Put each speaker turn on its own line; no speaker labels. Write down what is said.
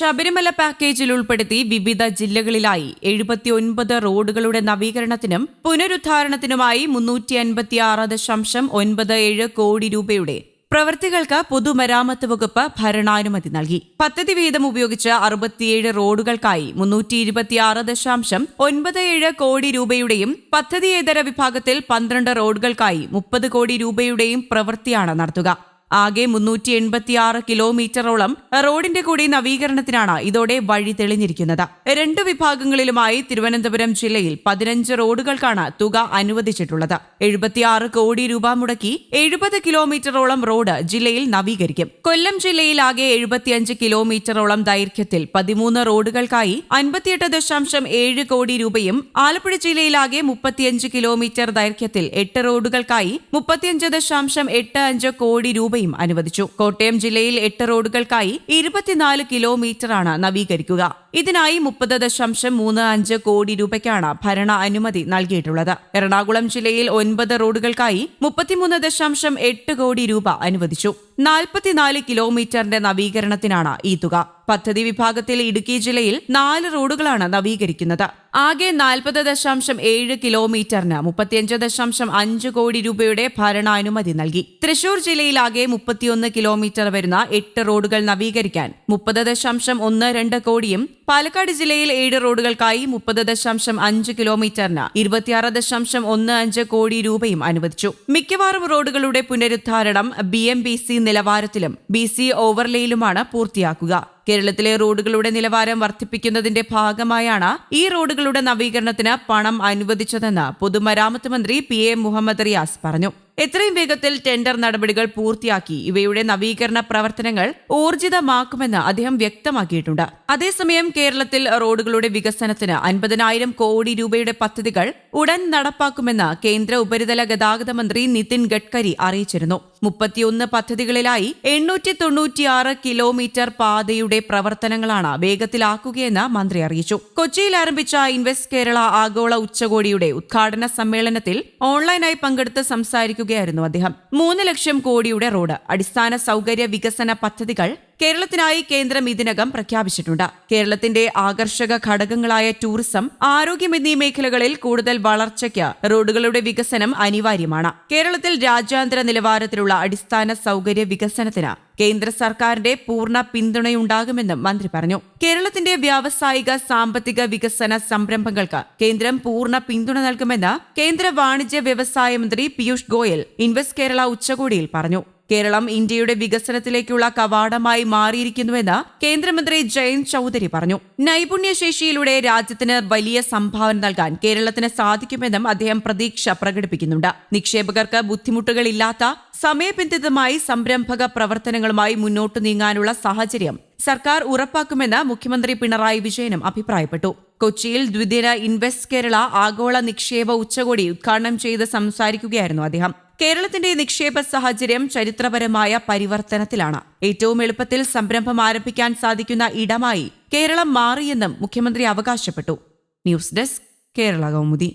ശബരിമല പാക്കേജിൽ ഉൾപ്പെടുത്തി വിവിധ ജില്ലകളിലായി എഴുപത്തിയൊൻപത് റോഡുകളുടെ നവീകരണത്തിനും പുനരുദ്ധാരണത്തിനുമായി മുന്നൂറ്റി അൻപത്തിയാറ് ദശാംശം ഒൻപത് ഏഴ് കോടി രൂപയുടെ പ്രവൃത്തികൾക്ക് പൊതുമരാമത്ത് വകുപ്പ് ഭരണാനുമതി നൽകി. പദ്ധതി വീതം ഉപയോഗിച്ച് അറുപത്തിയേഴ് റോഡുകൾക്കായി മുന്നൂറ്റി ഇരുപത്തിയാറ് ദശാംശം ഒൻപത് ഏഴ് കോടി രൂപയുടെയും പദ്ധതിയേതര വിഭാഗത്തിൽ പന്ത്രണ്ട് റോഡുകൾക്കായി മുപ്പത് കോടി രൂപയുടെയും പ്രവൃത്തിയാണ് നടത്തുക. ആകെ മുന്നൂറ്റി എൺപത്തിയാറ് കിലോമീറ്ററോളം റോഡിന്റെ കൂടി നവീകരണത്തിനാണ് ഇതോടെ വഴി തെളിഞ്ഞിരിക്കുന്നത്. രണ്ടു വിഭാഗങ്ങളിലുമായി തിരുവനന്തപുരം ജില്ലയിൽ പതിനഞ്ച് റോഡുകൾക്കാണ് തുക അനുവദിച്ചിട്ടുള്ളത്. എഴുപത്തിയാറ് കോടി രൂപ മുടക്കി എഴുപത് കിലോമീറ്ററോളം റോഡ് ജില്ലയിൽ നവീകരിക്കും. കൊല്ലം ജില്ലയിൽ ആകെ എഴുപത്തിയഞ്ച് കിലോമീറ്ററോളം ദൈർഘ്യത്തിൽ പതിമൂന്ന് റോഡുകൾക്കായി അൻപത്തിയെട്ട് ദശാംശം ഏഴ് കോടി രൂപയും ആലപ്പുഴ ജില്ലയിലാകെ മുപ്പത്തിയഞ്ച് കിലോമീറ്റർ ദൈർഘ്യത്തിൽ എട്ട് റോഡുകൾക്കായി മുപ്പത്തിയഞ്ച് ദശാംശം എട്ട് അഞ്ച് കോടി രൂപയും അനുവദിച്ചു. കോട്ടയം ജില്ലയിൽ എട്ട് റോഡുകൾക്കായി ഇരുപത്തിനാല് കിലോമീറ്ററാണ് നവീകരിക്കുക. ഇതിനായി മുപ്പത് ദശാംശം മൂന്ന് അഞ്ച് കോടി രൂപയ്ക്കാണ് ഭരണ അനുമതി നൽകിയിട്ടുള്ളത്. എറണാകുളം ജില്ലയിൽ ഒൻപത് റോഡുകൾക്കായി മുപ്പത്തിമൂന്ന് ദശാംശം എട്ട് കോടി രൂപ അനുവദിച്ചു. നാൽപ്പത്തിനാല് കിലോമീറ്ററിന്റെ നവീകരണത്തിനാണ് ഈ തുക. പദ്ധതി വിഭാഗത്തിൽ ഇടുക്കി ജില്ലയിൽ നാല് റോഡുകളാണ് നവീകരിക്കുന്നത്. ആകെ നാൽപ്പത് ദശാംശം ഏഴ് കിലോമീറ്ററിന് മുപ്പത്തിയഞ്ച് ദശാംശം അഞ്ച് കോടി രൂപയുടെ ഭരണാനുമതി നൽകി. തൃശൂർ ജില്ലയിലാകെ മുപ്പത്തിയൊന്ന് കിലോമീറ്റർ വരുന്ന എട്ട് റോഡുകൾ നവീകരിക്കാൻ മുപ്പത് ദശാംശം ഒന്ന് രണ്ട് കോടിയും പാലക്കാട് ജില്ലയിൽ ഏഴ് റോഡുകൾക്കായി മുപ്പത് ദശാംശം അഞ്ച് കിലോമീറ്ററിന് ഇരുപത്തിയാറ് ദശാംശം ഒന്ന് അഞ്ച് കോടി രൂപയും അനുവദിച്ചു. മിക്കവാറും റോഡുകളുടെ പുനരുദ്ധാരണം ബി എം ബി സി നിലവാരത്തിലും ബി സി ഓവർലേയിലുമാണ് പൂർത്തിയാക്കുക. കേരളത്തിലെ റോഡുകളുടെ നിലവാരം വർദ്ധിപ്പിക്കുന്നതിന്റെ ഭാഗമായാണ് ഈ റോഡുകളുടെ നവീകരണത്തിന് പണം അനുവദിച്ചതെന്ന് പൊതുമരാമത്ത് മന്ത്രി പി എ മുഹമ്മദ് റിയാസ് പറഞ്ഞു. എത്രയും വേഗത്തിൽ ടെൻഡർ നടപടികൾ പൂർത്തിയാക്കി. ഇവയുടെ നവീകരണ പ്രവർത്തനങ്ങൾ ഊർജിതമാക്കുമെന്ന് അദ്ദേഹം വ്യക്തമാക്കിയിട്ടുണ്ട്. അതേസമയം കേരളത്തിൽ റോഡുകളുടെ വികസനത്തിന് അൻപതിനായിരം കോടി രൂപയുടെ പദ്ധതികൾ ഉടൻ നടപ്പാക്കുമെന്ന് കേന്ദ്ര ഉപരിതല ഗതാഗത മന്ത്രി നിതിൻ ഗഡ്കരി അറിയിച്ചിരുന്നു. മുപ്പത്തിയൊന്ന് പദ്ധതികളിലായി എണ്ണൂറ്റി തൊണ്ണൂറ്റിയാറ് കിലോമീറ്റർ പാതയുടെ പ്രവർത്തനങ്ങളാണ് വേഗത്തിലാക്കുകയെന്ന് മന്ത്രി അറിയിച്ചു. കൊച്ചിയിൽ ആരംഭിച്ച ഇൻവെസ്റ്റ് കേരള ആഗോള ഉച്ചകോടിയുടെ ഉദ്ഘാടന സമ്മേളനത്തിൽ ഓൺലൈനായി പങ്കെടുത്ത് സംസാരിക്കുകയായിരുന്നു അദ്ദേഹം. മൂന്ന് ലക്ഷം കോടിയുടെ റോഡ്. അടിസ്ഥാന സൗകര്യ വികസന പദ്ധതികൾ കേരളത്തിനായി കേന്ദ്രം ഇതിനകം പ്രഖ്യാപിച്ചിട്ടുണ്ട്. കേരളത്തിന്റെ ആകർഷക ഘടകങ്ങളായ ടൂറിസം ആരോഗ്യം എന്നീ മേഖലകളിൽ കൂടുതൽ വളർച്ചയ്ക്ക് റോഡുകളുടെ വികസനം അനിവാര്യമാണ്. കേരളത്തിൽ രാജ്യാന്തര നിലവാരത്തിലുള്ള അടിസ്ഥാന സൗകര്യ വികസനത്തിന് കേന്ദ്ര സർക്കാരിന്റെ പൂർണ പിന്തുണയുണ്ടാകുമെന്നും മന്ത്രി പറഞ്ഞു. കേരളത്തിന്റെ വ്യാവസായിക സാമ്പത്തിക വികസന സംരംഭങ്ങൾക്ക് കേന്ദ്രം പൂർണ പിന്തുണ നൽകുമെന്ന് കേന്ദ്ര വാണിജ്യ വ്യവസായ മന്ത്രി പീയൂഷ് ഗോയൽ ഇൻവെസ്റ്റ് കേരള ഉച്ചകോടിയിൽ പറഞ്ഞു. കേരളം ഇന്ത്യയുടെ വികസനത്തിലേക്കുള്ള കവാടമായി മാറിയിരിക്കുന്നുവെന്ന് കേന്ദ്രമന്ത്രി ജയന്ത് ചൌധരി പറഞ്ഞു. നൈപുണ്യശേഷിയിലൂടെ രാജ്യത്തിന് വലിയ സംഭാവന നൽകാൻ കേരളത്തിന് സാധിക്കുമെന്നും അദ്ദേഹം പ്രതീക്ഷ പ്രകടിപ്പിക്കുന്നുണ്ട്. നിക്ഷേപകർക്ക് ബുദ്ധിമുട്ടുകളില്ലാത്ത സമയബന്ധിതമായി സംരംഭക പ്രവർത്തനങ്ങളുമായി മുന്നോട്ടു നീങ്ങാനുള്ള സാഹചര്യം സർക്കാർ ഉറപ്പാക്കുമെന്ന് മുഖ്യമന്ത്രി പിണറായി വിജയനും അഭിപ്രായപ്പെട്ടു. കൊച്ചിയിൽ ദ്വിദിന ഇൻവെസ്റ്റ് കേരള ആഗോള നിക്ഷേപ ഉച്ചകോടി ഉദ്ഘാടനം ചെയ്ത് സംസാരിക്കുകയായിരുന്നു അദ്ദേഹം. കേരളത്തിന്റെ നിക്ഷേപ സാഹചര്യം ചരിത്രപരമായ പരിവർത്തനത്തിലാണ്. ഏറ്റവും എളുപ്പത്തിൽ സംരംഭം ആരംഭിക്കാൻ സാധിക്കുന്ന ഇടമായി കേരളം മാറിയെന്നും മുഖ്യമന്ത്രി അവകാശപ്പെട്ടു. News desk Kerala Kaumudi.